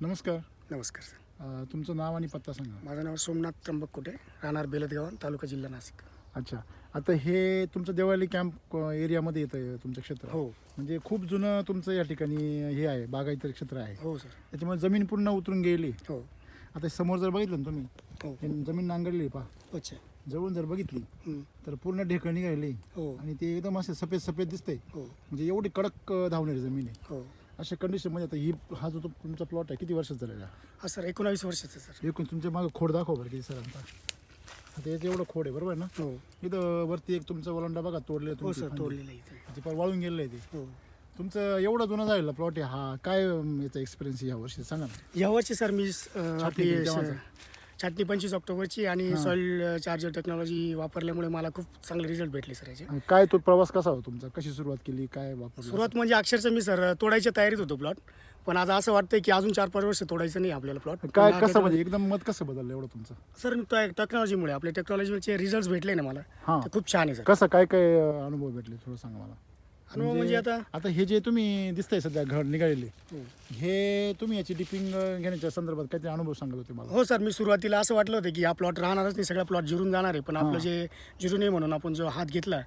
नमस्कार. नमस्कार सर. अ, तुमचं नाव आणि पत्ता सांगा. माझं नाव सोमनाथ त्र्यंबक कुटे राहणार बेलतगाव तालुका जिल्हा नाशिक. अच्छा. आता हे तुमचं देवाली कॅम्प एरियामध्ये येतं तुमचं क्षेत्र. हो. म्हणजे खूप जुनं तुमचं या ठिकाणी हे आहे बागायती क्षेत्र आहे. हो सर. त्याच्यामुळे जमीन पूर्ण उतरून गेली. हो. आता समोर जर बघितलं ना तुम्ही हो. हे जमीन नांगरली पहा. अच्छा. जवळून जर बघितली हं. तर पूर्ण ढेकळ निघाली. हो. आणि ते एकदम असे सफेद सफेद दिसतंय. हो. म्हणजे एवढी कडक अ, धावणारी जमीन आहे. हो. अशा कंडिशनमध्ये आता ही हा जो तो तुमचा प्लॉट आहे किती वर्षाचा झालेला हा सर एकोणावीस वर्षाचं सर. एकूण तुमच्या मागं खोड दाखव बरं किती सरांचा. आता याचं एवढं खोड आहे बरोबर आहे ना? हो. इथं वरती एक तुमचं वलंडा बघा तोडले हो सर तोडलेलं आहे इथे. ते वाळून गेलेलं आहे ते. हो. तुमचं एवढं जुनं झालेलं प्लॉट आहे हा काय अं, याचा एक्सपिरियन्स या वर्षी? सांगा ना. यावर्षी सर मी अं, आपली? छाटणी पंचवीस ऑक्टोबरची आणि. सॉइल चार्जर टेक्नॉलॉजी वापरल्यामुळे मला खूप चांगले रिझल्ट भेटले सर याचे. काय तो प्रवास कसा होता तुमचा? कशी सुरुवात केली? काय वापरलं सुरुवात म्हणजे अक्षरशः मी सर तोडायच्या तयारीत होतो प्लॉट. पण आता असं वाटतंय की अजून चार पाच वर्ष तोडायचं नाही आपल्याला प्लॉट. काय कसं म्हणजे एकदम मत कसं बदललं एवढं तुमचं? सर टेक्नॉलॉजीमुळे आपल्या टेक्नॉलॉजीचे रिझल्ट भेटले ना मला. हां. ते खूप छान आहे सर. कसं काय काय अनुभव भेटले थोडं सांगा मला? अनुभव म्हणजे आता आता हे जे तुम्ही दिसतंय सध्या घर निघालेले हो. हे तुम्ही याची डिपिंग घेण्याच्या संदर्भात काहीतरी अनुभव सांगत होते मला हो सर मी सुरुवातीला असं वाटलं होतं की हा प्लॉट राहणारच नाही सगळा प्लॉट जिरून जाणार आहे पण आपलं हां. जे जिरू नये म्हणून आपण जो हात घेतला.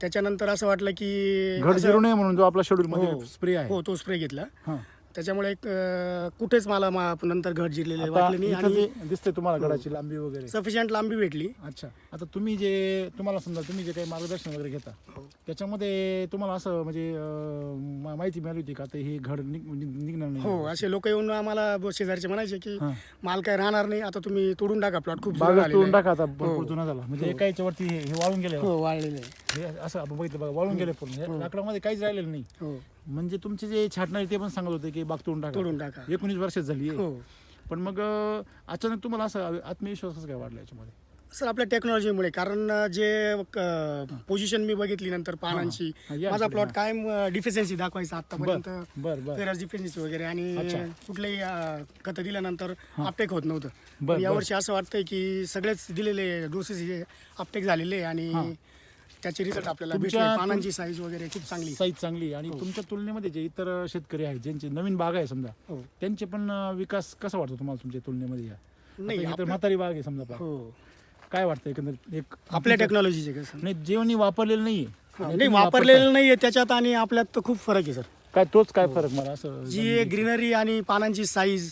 त्याच्यानंतर असं वाटलं की घर जिरू नये म्हणून जो आपला शेड्यूल हो. मध्ये स्प्रे आहे हो तो स्प्रे घेतला हां. त्याच्यामुळे एक, अं, कुठेच मला मा- नंतर घट जिरलेले आता वाटले नाही इथं आणि जे दिसतंय तुम्हाला. गडाची लांबी वगैरे सफिशियंट लांबी भेटली अच्छा आता तुम्ही जे तुम्हाला समजा तुम्ही जे काही मार्गदर्शन वगैरे घेता हो. त्याच्यामध्ये तुम्हाला असं म्हणजे अं, मा- माहिती मिळाली होती का आता हे घड निघ- निघ- निघणार नाही हो असे लोक येऊन आम्हाला ब- शेजारचे म्हणायचे की हां. माल काय राहणार नाही आता तुम्ही तोडून टाका प्लॉट खूप जुना बागच झालेला तोडून आहे. टाका आता भरपूर हो. जुना झाला म्हणजे. एका याच्यावरती हे हे वाळून गेले हो वाळलेले आहे. हे असं आपण बघितलं बघा वाळून गेले पूर्ण. हे हो. लाकडामध्ये काहीच राहिलेलं नाही. हो. म्हणजे तुमचे जे छाटणारे ते पण सांगत होते की बाग तोडून टाका. तोडून टाका. एकोणीस वर्षात झाली. हो. पण मग अचानक तुम्हाला असं आत्मविश्वास कसं काय वाढला याच्यामध्ये? सर आपल्या टेक्नॉलॉजीमुळे कारण जे पोझिशन मी बघितली नंतर पानांची हा, माझा प्लॉट हा. कायम डिफिशियन्सी दाखवायचा आतापर्यंत. डिफिशियन्सी वगैरे आणि. कुठलेही खतं दिल्यानंतर अपटेक होत नव्हतं. यावर्षी असं वाटतंय की सगळेच दिलेले डोसेस अपटेक झालेले हा. आणि त्याचे रिझल्ट आपल्याला भेटले. तुमच्या- पानांची साईज वगैरे खूप चांगली. साईज चांगली. आणि हो. तुमच्या तुलनेमध्ये जे इतर शेतकरी आहेत ज्यांची नवीन बाग आहे समजा हो. त्यांचे पण अं, विकास कसा वाटतो तुम्हाला तुमच्या तुलनेमध्ये या? नाही आता तर म्हातारी बाग आहे समजा. हो. काय वाटतं एकंदर एक आपल्या टेक्नॉलॉजीचे कसं नाही जेवणी वापरलेलं नाहीये. आणि नाही तुम्ही वापरलेलं नाहीये त्याच्यात आणि आपल्यात तर खूप फरक आहे सर वापरताय. काय तोच काय फरक मला असं जी ग्रीनरी आणि पानांची साईज.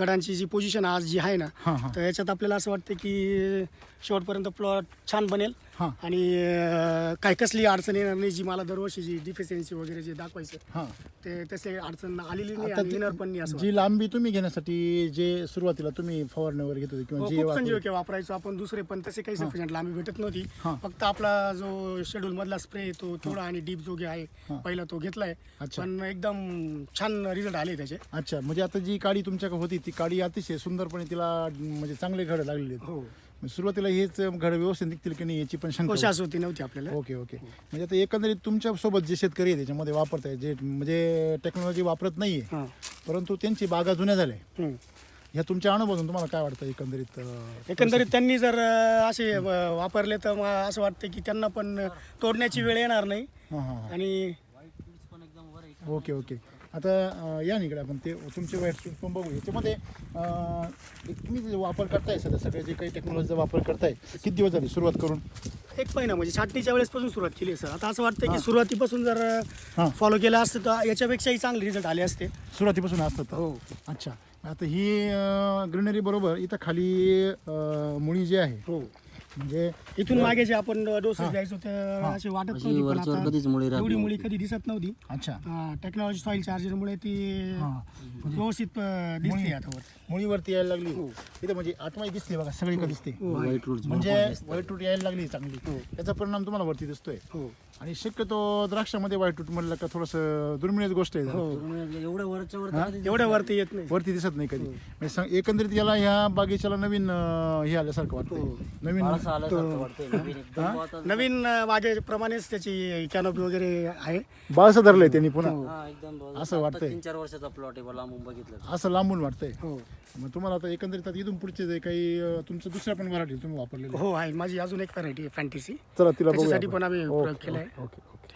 गडांची जी पोझिशन आज जी आहे ना हा हा. तर याच्यात आपल्याला असं वाटतं की शेवटपर्यंत प्लॉट छान बनेल. हा. आणि अं, काय कसली अडचण येणार नाही जी मला दरवर्षी जी डिफिशियन्सी वगैरे जे दाखवायचं हा. ते तसे अडचण आलेली नाही आता आणि ती- येणार पण नाही असं जी लांबी तुम्ही घेण्यासाठी जे सुरुवातीला तुम्ही फवारणी वगैरे घेत होते. किंवा हो, जे खूप वापरत- संजीवके वापरायचो आपण दुसरे पण तसे काही सफिशियंट लांबी भेटत नव्हती. हा. फक्त आपला जो शेड्यूल मधला स्प्रे तो थोडा आणि डीप जो आहे हा. पहिला तो घेतलाय. अच्छा. पण एकदम छान रिझल्ट आले त्याचे. अच्छा म्हणजे आता जी काडी तुमच्याकडे होती ती काडी अतिशय सुंदरपणे तिला म्हणजे चांगले घड लागलेले आहेत. हो. सुरुवातीला हेच घड व्यवस्थित निघतील की नाही याची पण शंका होती. शाश्वती नव्हती आपल्याला. Okay okay. म्हणजे आता एकंदरीत तुमच्यासोबत जे शेतकरी आहे त्याच्यामध्ये वापरत आहे जे म्हणजे टेक्नॉलॉजी वापरत नाहीये हा. परंतु त्यांची बागा जुन्या झाल्या. हम्म. ह्या तुमच्या अनुभवातून तुम्हाला काय वाटतं एकंदरीत अं, एकंदरीत त्यांनी जर अं, असे वापरले तर मला असं वाटतं की त्यांना पण अं, तोडण्याची वेळ येणार नाही. हां हां हां. आणि ओके ओके. आता या निकडे आपण ते तुमचे वाईट पण बघू. याच्यामध्ये तुम्ही वापर करताय सध्या सगळे जे काही टेक्नॉलॉजीचा वापर करताय किती दिवस झाले सुरुवात करून? एक महिना म्हणजे छाटणीच्या वेळेसपासून सुरुवात केली आहे सर. आता असं वाटतं. की सुरुवातीपासून जर फॉलो केलं असतं तर याच्यापेक्षाही चांगले रिझल्ट आले असते. सुरुवातीपासून असतं तर. हो. अच्छा. आता ही ग्रीनरी बरोबर इथं खाली मुळी जी आहे हो. म्हणजे इथून मागे जे आपण डोसेस हा. द्यायचो ते हा. असे वाटत अशी नव्हती पण वरचवर आता कधीच मुळी राहत एवढी मुळी. कधी दिसत नव्हती. अच्छा. टेक्नॉलॉजी सॉईल चार्जरमुळे ती हां. व्यवस्थित अं, दिसते आता वर मुळीवरती यायला लागली. हो. इथं म्हणजे आठमाई दिसते बघा सगळीकडे दिसते. हो. व्हाईट रूट म्हणजे व्हाईट रूट यायला लागली चांगली. हो. याचा परिणाम तुम्हाला वरती दिसतोय. हो. आणि शक्यतो द्राक्षामध्ये व्हाईट रूट म्हणलं का थोडस दुर्मिळच गोष्ट आहे. हो. एवढं वरच्या वर हा? एवढ्या वरती येत नाही. वरती दिसत नाही कधी. हो. म्हणजे सांग- एकंदरीत याला ह्या बागेच्याला नवीन अं, हे आल्यासारखं वाटतंय. नवीन आल्यासारखं वाटतंय नवीन एकदम? वातावरण. नवीन अं, वाघेप्रमाणेच त्याची कॅनोपी वगैरे आहे बाळसं धरलंय त्यांनी पुन्हा हो. एकदम बरोबर. असं आता वाटतंय. तीन चार वर्षाचा प्लॉट आहे मला लांबून बघितलं असं लांबून वाटतंय हो मग तुम्हाला आता एकंदरीत आता इथून पुढचे जे काही अं, तुमचं दुसऱ्या पण व्हरायटी तुम्ही वापरलेले हो आहे माझी अजून एक व्हरायटी आहे फॅन्टसी चला तिला बघूया त्याच्यासाठी आपण. पण आम्ही प्रयोग केलाय ओके